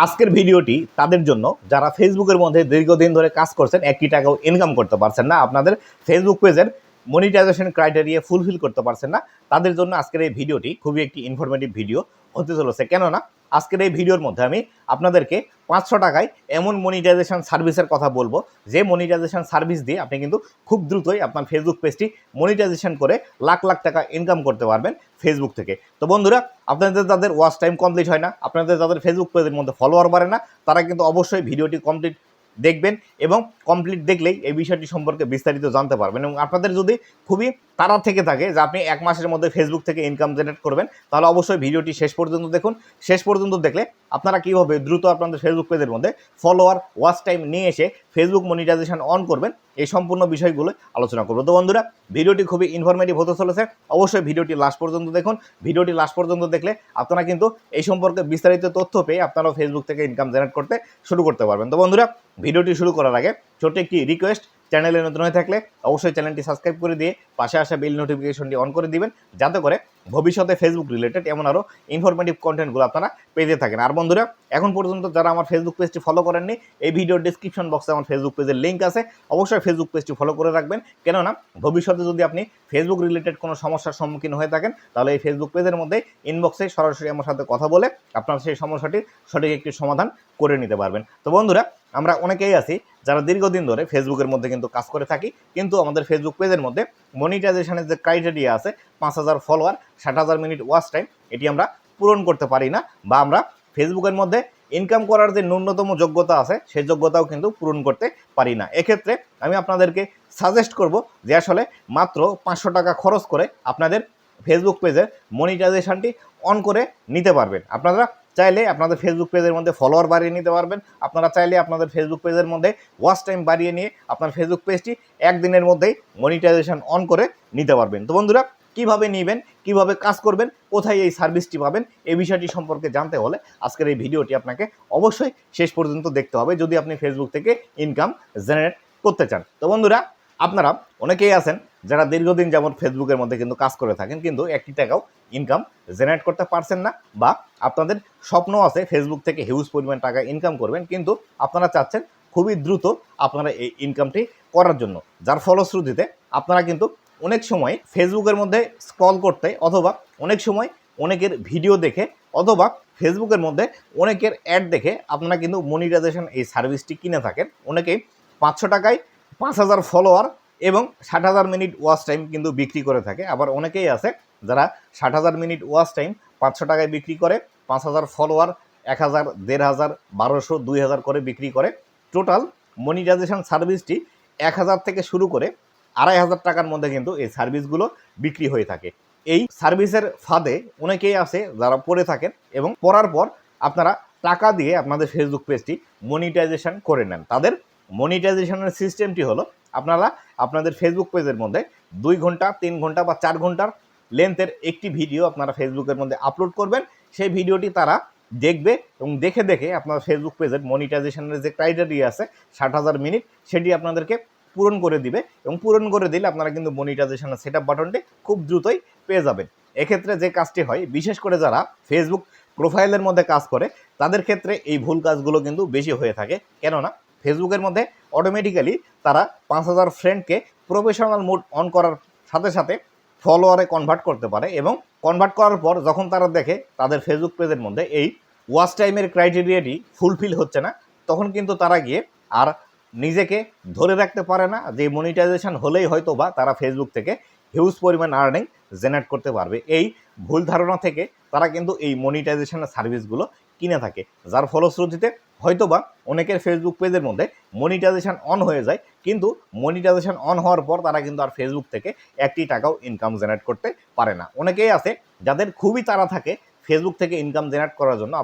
আজকের ভিডিওটি তাদের জন্য, যারা ফেসবুকের মধ্যে দীর্ঘদিন ধরে কাজ করছেন, একটি টাকাও ইনকাম করতে পারছেন না, আপনাদের ফেসবুক পেজের মনিটাইজেশন ক্রাইটেরিয়া ফুলফিল করতে পারছেন না, তাদের জন্য আজকের এই ভিডিওটি খুবই একটি ইনফরমেটিভ ভিডিও হতে চলেছে। কেননা আজকের এই ভিডিওর মধ্যে আমি আপনাদেরকে পাঁচশো টাকায় এমন মনিটাইজেশন সার্ভিসের কথা বলব, যে মনিটাইজেশন সার্ভিস দিয়ে আপনি কিন্তু খুব দ্রুতই আপনার ফেসবুক পেজটি মনিটাইজেশন করে লাখ লাখ টাকা ইনকাম করতে পারবেন ফেসবুক থেকে। তো বন্ধুরা, আপনাদের যাদের ওয়াচ টাইম কমপ্লিট হয় না, আপনাদের যাদের ফেসবুক পেজের মধ্যে ফলোয়ার বাড়ে না, তারা কিন্তু অবশ্যই ভিডিওটি কমপ্লিট দেখবেন এবং কমপ্লিট দেখলেই এই বিষয়টি সম্পর্কে বিস্তারিত জানতে পারবেন এবং আপনাদের যদি খুবই তাড়া থেকে থাকে যে আপনি এক মাসের মধ্যে ফেসবুক থেকে ইনকাম জেনারেট করবেন, তাহলে অবশ্যই ভিডিওটি শেষ পর্যন্ত দেখুন। শেষ পর্যন্ত দেখলে আপনারা কীভাবে দ্রুত আপনাদের ফেসবুক পেজের মধ্যে ফলোয়ার ওয়াচ টাইম নিয়ে এসে ফেসবুক মনিটাইজেশন অন করবেন, এই সম্পূর্ণ বিষয়গুলো আলোচনা করব। তো বন্ধুরা, ভিডিওটি খুবই ইনফরমেটিভ হতে চলেছে। অবশ্যই ভিডিওটি লাস্ট পর্যন্ত দেখুন। ভিডিওটি লাস্ট পর্যন্ত দেখলে আপনারা কিন্তু এই সম্পর্কে বিস্তারিত তথ্য পেয়ে আপনারাও ফেসবুক থেকে ইনকাম জেনারেট করতে শুরু করতে পারবেন। তো বন্ধুরা ভিডিওটি শুরু করার আগে ছোট্ট একটি রিকোয়েস্ট চ্যানেলে নতুন হয়ে থাকলে অবশ্যই চ্যানেলটি সাবস্ক্রাইব করে দিয়ে পাশে আসা বিল নোটিফিকেশনটি অন করে দিবেন, যাতে করে ভবিষ্যতে ফেসবুক রিলেটেড এমন আরও ইনফরমেটিভ কন্টেন্টগুলো আপনারা পেয়ে থাকেন। আর বন্ধুরা, এখন পর্যন্ত যারা আমার ফেসবুক পেজটি ফলো করেননি, এই ভিডিওর ডিসক্রিপশন বক্সে আমার ফেসবুক পেজের লিঙ্ক আছে। অবশ্যই ফেসবুক পেজটি ফলো করে রাখবেন। কেননা, ভবিষ্যতে যদি আপনি ফেসবুক রিলেটেড কোনো সমস্যার সম্মুখীন হয়ে থাকেন, তাহলে এই ফেসবুক পেজের মধ্যে ইনবক্সে সরাসরি আমার সাথে কথা বলে আপনার সেই সমস্যাটির সঠিক একটি সমাধান করে নিতে পারবেন। তো বন্ধুরা, আমরা অনেকেই আছি যারা দীর্ঘদিন ধরে ফেসবুকের মধ্যে কিন্তু কাজ করে থাকি, কিন্তু আমাদের ফেসবুক পেজের মধ্যে মনিটাইজেশনের যে ক্রাইটেরিয়া আছে পাঁচ হাজার ফলোয়ার ষাট হাজার মিনিট ওয়াচ টাইম এটি আমরা পূরণ করতে পারি না বা আমরা ফেসবুকের মধ্যে ইনকাম করার যে ন্যূনতম যোগ্যতা আছে, সেই যোগ্যতাও কিন্তু পূরণ করতে পারি না। এক্ষেত্রে আমি আপনাদেরকে সাজেস্ট করব যে আসলে মাত্র পাঁচশো টাকা খরচ করে আপনাদের ফেসবুক পেজের মনিটাইজেশনটি অন করে নিতে পারবেন। আপনারা চাইলে আপনাদের ফেসবুক পেজের মধ্যে ফলোয়ার বাড়িয়ে নিতে পারবেন। আপনারা চাইলে আপনাদের ফেসবুক পেজের মধ্যে ওয়াচ টাইম বাড়িয়ে নিয়ে আপনার ফেসবুক পেজটি একদিনের মধ্যেই মনিটাইজেশন অন করে নিতে পারবেন। তো বন্ধুরা কীভাবে নেবেন, কীভাবে কাজ করবেন, কোথায় এই সার্ভিসটি পাবেন, এই বিষয়টি সম্পর্কে জানতে হলে আজকের এই ভিডিওটি আপনাকে অবশ্যই শেষ পর্যন্ত দেখতে হবে যদি আপনি ফেসবুক থেকে ইনকাম জেনারেট করতে চান। তো বন্ধুরা, আপনারা অনেকেই আছেন যারা দীর্ঘদিন যেমন ফেসবুকের মধ্যে কিন্তু কাজ করে থাকেন কিন্তু একটি টাকাও ইনকাম জেনারেট করতে পারছেন না বা আপনাদের স্বপ্ন আছে ফেসবুক থেকে হিউজ পরিমাণ টাকা ইনকাম করবেন কিন্তু আপনারা চাচ্ছেন খুবই দ্রুত আপনারা এই ইনকামটি করার জন্য। যার ফলশ্রুতিতে আপনারা কিন্তু অনেক সময় ফেসবুকের মধ্যে স্ক্রল করতে অথবা অনেক সময় অনেকের ভিডিও দেখে অথবা ফেসবুকের মধ্যে অনেকের অ্যাড দেখে আপনারা কিন্তু মনিটাইজেশন এই সার্ভিসটি কিনে থাকেন। অনেকেই পাঁচশো টাকায় পাঁচ হাজার ফলোয়ার এবং ষাট হাজার মিনিট ওয়াচ টাইম কিন্তু বিক্রি করে থাকে। আবার অনেকেই আছে যারা ষাট হাজার মিনিট ওয়াচ টাইম পাঁচশো টাকায় বিক্রি করে, পাঁচ হাজার ফলোয়ার এক হাজার, দেড় হাজার, বারোশো, দুই হাজার করে বিক্রি করে। টোটাল মনিটাইজেশন সার্ভিসটি এক হাজার থেকে শুরু করে আড়াই হাজার টাকার মধ্যে কিন্তু এই সার্ভিসগুলো বিক্রি হয়ে থাকে। এই সার্ভিসের ফাঁদে অনেকেই আছে যারা পড়ে থাকেন এবং পড়ার পর আপনারা টাকা দিয়ে আপনাদের ফেসবুক পেজটি মনিটাইজেশন করে নেন। তাদের মনিটাইজেশনের সিস্টেমটি হলো আপনারা আপনাদের ফেসবুক পেজের মধ্যে দুই ঘণ্টা, তিন ঘণ্টা বা চার ঘণ্টার লেন্থের একটি ভিডিও আপনারা ফেসবুকের মধ্যে আপলোড করবেন। সেই ভিডিওটি তারা দেখবে এবং দেখে দেখে আপনার ফেসবুক পেজের মনিটাইজেশনের যে ক্রাইটেরিয়া আছে, ষাট হাজার মিনিট সেটি আপনাদেরকে পূরণ করে দিবে এবং পূরণ করে দিলে আপনারা কিন্তু মনিটাইজেশনের সেট আপ বাটনটি খুব দ্রুতই পেয়ে যাবেন। এক্ষেত্রে যে কাজটি হয়, বিশেষ করে যারা ফেসবুক প্রোফাইলের মধ্যে কাজ করে, তাদের ক্ষেত্রে এই ভুল কাজগুলো কিন্তু বেশি হয়ে থাকে। কেননা ফেসবুকের মধ্যে অটোমেটিক্যালি তারা পাঁচ হাজার ফ্রেন্ডকে প্রফেশনাল মোড অন করার সাথে সাথে ফলোয়ারে কনভার্ট করতে পারে এবং কনভার্ট করার পর যখন তারা দেখে তাদের ফেসবুক পেজের মধ্যে এই ওয়াচ টাইমের ক্রাইটেরিয়াটি ফুলফিল হচ্ছে না, তখন কিন্তু তারা গিয়ে আর নিজেকে ধরে রাখতে পারে না, যে মনিটাইজেশন হলেই হয়তো বা তারা ফেসবুক থেকে হিউজ পরিমাণ আর্নিং জেনারেট করতে পারবে। এই ভুল ধারণা থেকে তারা কিন্তু এই মনিটাইজেশনের সার্ভিসগুলো কিনে থাকে। যার ফলশ্রুতিতে হয়তোবা অনেকের ফেসবুক পেজের মধ্যে মনিটাইজেশন অন হয়ে যায়, কিন্তু মনিটাইজেশন অন হওয়ার পর তারা কিন্তু আর ফেসবুক থেকে একটি টাকাও ইনকাম জেনারেট করতে পারে না। অনেকেই আছে যাদের খুবই তাড়া থাকে ফেসবুক থেকে ইনকাম জেনারেট করার জন্য।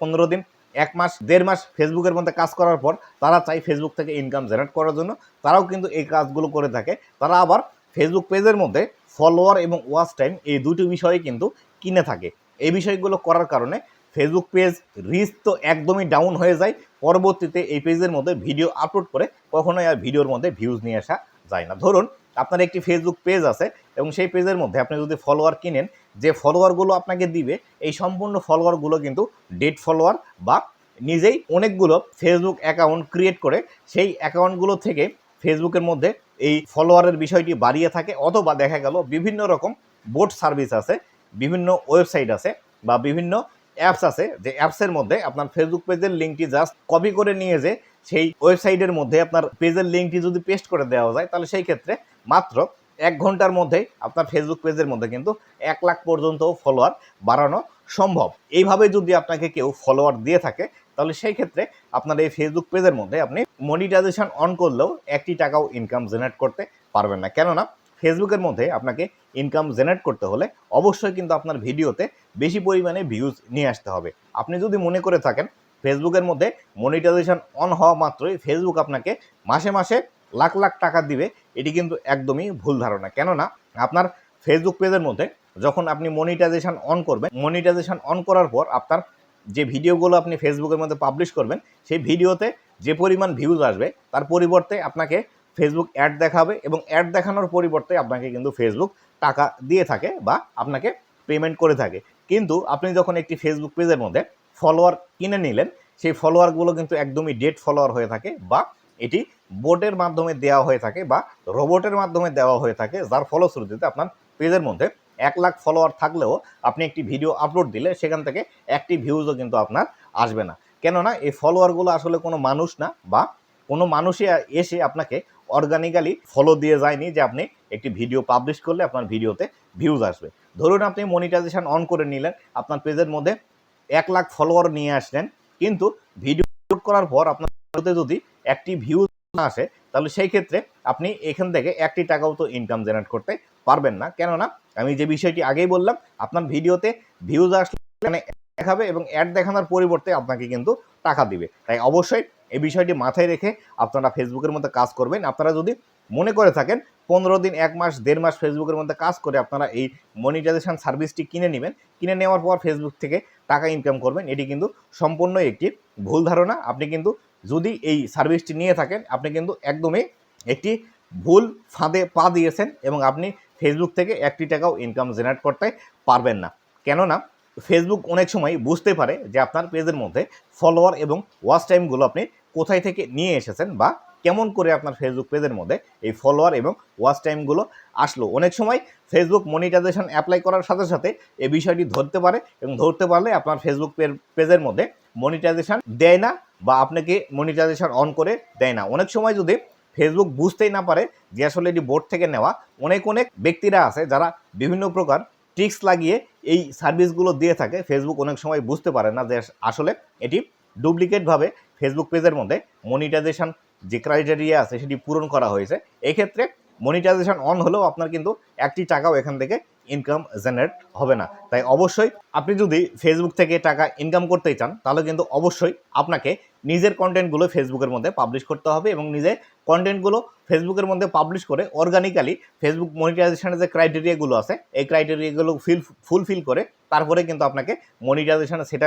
পনেরো দিন এক মাস, দেড় মাস ফেসবুকের মধ্যে কাজ করার পর তারা চাই ফেসবুক থেকে ইনকাম জেনারেট করার জন্য। তারাও কিন্তু এই কাজগুলো করে থাকে। তারা আবার ফেসবুক পেজের মধ্যে ফলোয়ার এবং ওয়াচ টাইম এই দুটি বিষয়ে কিন্তু কিনে থাকে। এই বিষয়গুলো করার কারণে ফেসবুক পেজ রিচ তো একদমই ডাউন হয়ে যায়। পরবর্তীতে এই পেজের মধ্যে ভিডিও আপলোড করে কখনোই আর ভিডিওর মধ্যে ভিউজ নিয়ে আসা যায় না। ধরুন, আপনার একটি ফেসবুক পেজ আছে এবং সেই পেজের মধ্যে আপনি যদি ফলোয়ার কিনেন যে ফলোয়ারগুলো আপনাকে দিবে, এই সম্পূর্ণ ফলোয়ারগুলো কিন্তু ডেড ফলোয়ার বা নিজেই অনেকগুলো ফেসবুক অ্যাকাউন্ট ক্রিয়েট করে, সেই অ্যাকাউন্টগুলো থেকে ফেসবুকের মধ্যে এই ফলোয়ারের বিষয়টি বাড়িয়ে থাকে অথবা দেখা গেল বিভিন্ন রকম বোট সার্ভিস আছে, বিভিন্ন ওয়েবসাইট আছে বা বিভিন্ন অ্যাপস আছে, যে অ্যাপসের মধ্যে আপনার ফেসবুক পেজের লিঙ্কটি জাস্ট কপি করে নিয়ে যে সেই ওয়েবসাইটের মধ্যে আপনার পেজের লিঙ্কটি যদি পেস্ট করে দেওয়া যায়, তাহলে সেই ক্ষেত্রে মাত্র এক ঘণ্টার মধ্যে আপনার ফেসবুক পেজের মধ্যে কিন্তু এক লাখ পর্যন্ত ফলোয়ার বাড়ানো সম্ভব। এইভাবে যদি আপনাকে কেউ ফলোয়ার দিয়ে থাকে, তাহলে সেই ক্ষেত্রে আপনার এই ফেসবুক পেজের মধ্যে আপনি মনিটাইজেশন অন করলেও একটি টাকাও ইনকাম জেনারেট করতে পারবেন না। কেননা ফেসবুকের মধ্যে আপনাকে ইনকাম জেনারেট করতে হলে অবশ্যই কিন্তু আপনার ভিডিওতে বেশি পরিমাণে ভিউজ নিয়ে আসতে হবে। আপনি যদি মনে করে থাকেন ফেসবুকের মধ্যে মনিটাইজেশন অন হওয়া মাত্রই ফেসবুক আপনাকে মাসে মাসে লাখ লাখ টাকা দিবে, এটি কিন্তু একদমই ভুল ধারণা। কেননা, আপনার ফেসবুক পেজের মধ্যে যখন আপনি মনিটাইজেশন অন করবেন মনিটাইজেশন অন করার পর আপনার যে ভিডিওগুলো আপনি ফেসবুকের মধ্যে পাবলিশ করবেন, সেই ভিডিওতে যে পরিমাণ ভিউজ আসবে, তার পরিবর্তে আপনাকে ফেসবুক অ্যাড দেখাবে এবং অ্যাড দেখানোর পরিবর্তে আপনাকে কিন্তু ফেসবুক টাকা দিয়ে থাকে বা আপনাকে পেমেন্ট করে থাকে। কিন্তু আপনি যখন একটি ফেসবুক পেজের মধ্যে ফলোয়ার কিনে নিলেন, সেই ফলোয়ারগুলো কিন্তু একদমই ডেট ফলোয়ার হয়ে থাকে বা এটি বোটের মাধ্যমে দেওয়া হয়ে থাকে বা রোবটের মাধ্যমে দেওয়া হয়ে থাকে, যার ফলশ্রুতিতে আপনার পেজের মধ্যে এক লাখ ফলোয়ার থাকলেও আপনি একটি ভিডিও আপলোড দিলে সেখান থেকে একটি ভিউজও কিন্তু আপনার আসবে না। কেননা এই ফলোয়ারগুলো আসলে কোনো মানুষ না বা কোনো মানুষই এসে আপনাকে অর্গানিক্যালি ফলো দিয়ে যায়নি যে আপনি একটি ভিডিও পাবলিশ করলে আপনার ভিডিওতে ভিউজ আসবে। ধরুন আপনি মনিটাইজেশন অন করে নিলেন, আপনার পেজের মধ্যে এক লাখ ফলোয়ার নিয়ে আসলেন, কিন্তু ভিডিও করার পর আপনার যদি একটি ভিউজ না আসে, তাহলে সেই ক্ষেত্রে আপনি এখান থেকে একটি টাকাও তো ইনকাম জেনারেট করতে পারবেন না। কেননা, আমি যে বিষয়টি আগেই বললাম, আপনার ভিডিওতে ভিউজ আসলে মানে দেখাবে এবং অ্যাড দেখানোর পরিবর্তে আপনাকে কিন্তু টাকা দিবে। তাই অবশ্যই এই বিষয়টি মাথায় রেখে আপনারা ফেসবুকের মধ্যে কাজ করবেন। আপনারা যদি মনে করে থাকেন, পনেরো দিন, এক মাস, দেড় মাস ফেসবুকের মধ্যে কাজ করে আপনারা এই মনিটাইজেশন সার্ভিসটি কিনে নেবেন। কিনে নেওয়ার পর ফেসবুক থেকে টাকা ইনকাম করবেন। এটি কিন্তু সম্পূর্ণ একটি ভুল ধারণা। আপনি কিন্তু যদি এই সার্ভিসটি নিয়ে থাকেন, আপনি কিন্তু একদমই একটি ভুল ফাঁদে পা দিয়েছেন এবং আপনি ফেসবুক থেকে একটি টাকাও ইনকাম জেনারেট করতে পারবেন না। কেননা ফেসবুক অনেক সময় বুঝতে পারে যে আপনার পেজের মধ্যে ফলোয়ার এবং ওয়াচ টাইমগুলো আপনি কোথায় থেকে নিয়ে এসেছেন বা কেমন করে আপনার ফেসবুক পেজের মধ্যে এই ফলোয়ার এবং ওয়াচ টাইমগুলো আসলো। অনেক সময় ফেসবুক মনিটাইজেশন অ্যাপ্লাই করার সাথে সাথে এই বিষয়টি ধরতে পারে এবং ধরতে পারলে আপনার ফেসবুক পেজের মধ্যে মনিটাইজেশন দেয় না বা আপনাকে মনিটাইজেশন অন করে দেয় না। অনেক সময় যদি ফেসবুক বুঝতেই না পারে যে আসলে এটি বোর্ড থেকে নেওয়া, অনেক অনেক ব্যক্তিরা আছে যারা বিভিন্ন প্রকার ট্রিক্স লাগিয়ে এই সার্ভিসগুলো দিয়ে থাকে। ফেসবুক অনেক সময় বুঝতে পারে না যে আসলে এটি ডুপ্লিকেটভাবে ফেসবুক পেজের মধ্যে মনিটাইজেশন যে ক্রাইটেরিয়া আছে সেটি পূরণ করা হয়েছে। এক্ষেত্রে মনিটাইজেশন অন হলেও আপনার কিন্তু একটি টাকাও এখান থেকে ইনকাম জেনারেট হবে না। তাই অবশ্যই আপনি যদি ফেসবুক থেকে টাকা ইনকাম করতে চান, তাহলে কিন্তু অবশ্যই আপনাকে নিজের কন্টেন্টগুলো ফেসবুকের মধ্যে পাবলিশ করতে হবে এবং নিজের কন্টেন্টগুলো ফেসবুকের মধ্যে পাবলিশ করে অর্গানিক্যালি ফেসবুক মনিটাইজেশনের যে ক্রাইটেরিয়াগুলো আছে, এই ক্রাইটেরিয়াগুলো ফিল ফুলফিল করে তারপরে কিন্তু আপনাকে মনিটাইজেশনের সেট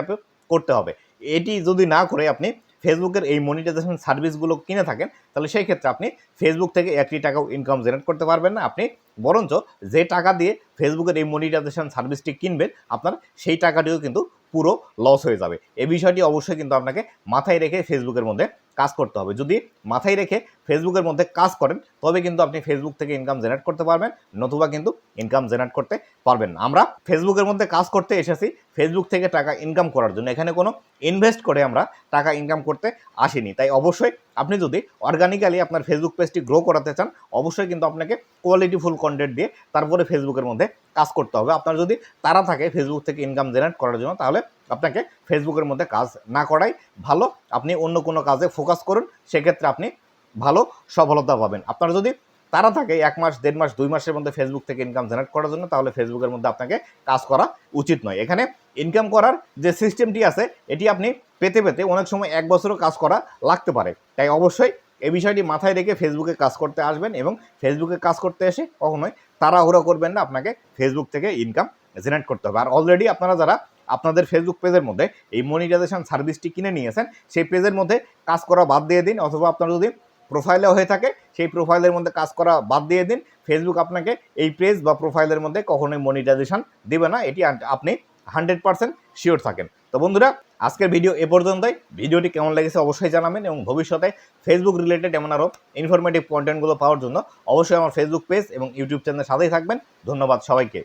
করতে হবে। এটি যদি না করে আপনি ফেসবুকের এই মনিটাইজেশন সার্ভিসগুলো কিনে থাকেন, তাহলে সেই ক্ষেত্রে আপনি ফেসবুক থেকে একটি টাকাও ইনকাম জেনারেট করতে পারবেন না। আপনি বরঞ্চ যে টাকা দিয়ে ফেসবুকের এই মনিটাইজেশন সার্ভিসটি কিনবেন, আপনার সেই টাকাটিও কিন্তু পুরো লস হয়ে যাবে। এ বিষয়টি অবশ্যই কিন্তু আপনাকে মাথায় রেখে ফেসবুকের মধ্যে কাজ করতে হবে। যদি মাথায় রেখে ফেসবুকের মধ্যে কাজ করেন, তবে কিন্তু আপনি ফেসবুক থেকে ইনকাম জেনারেট করতে পারবেন, নতুবা কিন্তু ইনকাম জেনারেট করতে পারবেন না। আমরা ফেসবুকের মধ্যে কাজ করতে এসেছি, ফেসবুক থেকে টাকা ইনকাম করার জন্য। এখানে কোনো ইনভেস্ট করে আমরা টাকা ইনকাম করতে আসিনি। তাই অবশ্যই আপনি যদি অর্গানিক্যালি আপনার ফেসবুক পেজটি গ্রো করাতে চান, অবশ্যই কিন্তু আপনাকে কোয়ালিটিফুল কন্টেন্ট দিয়ে তারপরে ফেসবুকের মধ্যে কাজ করতে হবে। আপনার যদি তারা থাকে ফেসবুক থেকে ইনকাম জেনারেট করার জন্য, তাহলে আপনাকে ফেসবুকের মধ্যে কাজ না করাই ভালো। আপনি অন্য কোনো কাজে ফোকাস করুন, সেক্ষেত্রে আপনি ভালো সফলতা পাবেন। আপনার যদি তারা থাকে এক মাস, দেড় মাস, দুই মাসের মধ্যে ফেসবুক থেকে ইনকাম জেনারেট করার জন্য, তাহলে ফেসবুকের মধ্যে আপনাকে কাজ করা উচিত নয়। এখানে ইনকাম করার যে সিস্টেমটি আছে, এটি আপনি পেতে পেতে অনেক সময় এক বছরও কাজ করা লাগতে পারে। তাই অবশ্যই এই বিষয়টি মাথায় রেখে ফেসবুকে কাজ করতে আসবেন এবং ফেসবুকে কাজ করতে এসে কখনোই তাড়াহুড়ো করবেন না। আপনাকে ফেসবুক থেকে ইনকাম জেনারেট করতে হবে। আর অলরেডি আপনারা যারা আপনাদের ফেসবুক পেজের মধ্যে এই মনিটাইজেশন সার্ভিসটি কিনে নিয়েছেন, সেই পেজের মধ্যে কাজ করা বাদ দিয়ে দিন, অথবা আপনার যদি প্রোফাইলে হয়ে থাকে, সেই প্রোফাইলের মধ্যে কাজ করা বাদ দিয়ে দিন ফেসবুক আপনাকে এই পেজ বা প্রোফাইলের মধ্যে কখনোই মনিটাইজেশন দেবে না, এটি আপনি হান্ড্রেড পার্সেন্ট শিওর থাকেন। তো বন্ধুরা, আজকের ভিডিও এ পর্যন্তই। ভিডিওটি কেমন লেগেছে অবশ্যই জানাবেন এবং ভবিষ্যতে ফেসবুক রিলেটেড এমন আরও ইনফরমেটিভ কন্টেন্টগুলো পাওয়ার জন্য অবশ্যই আমার ফেসবুক পেজ এবং ইউটিউব চ্যানেলের সাথেই থাকবেন। ধন্যবাদ সবাইকে।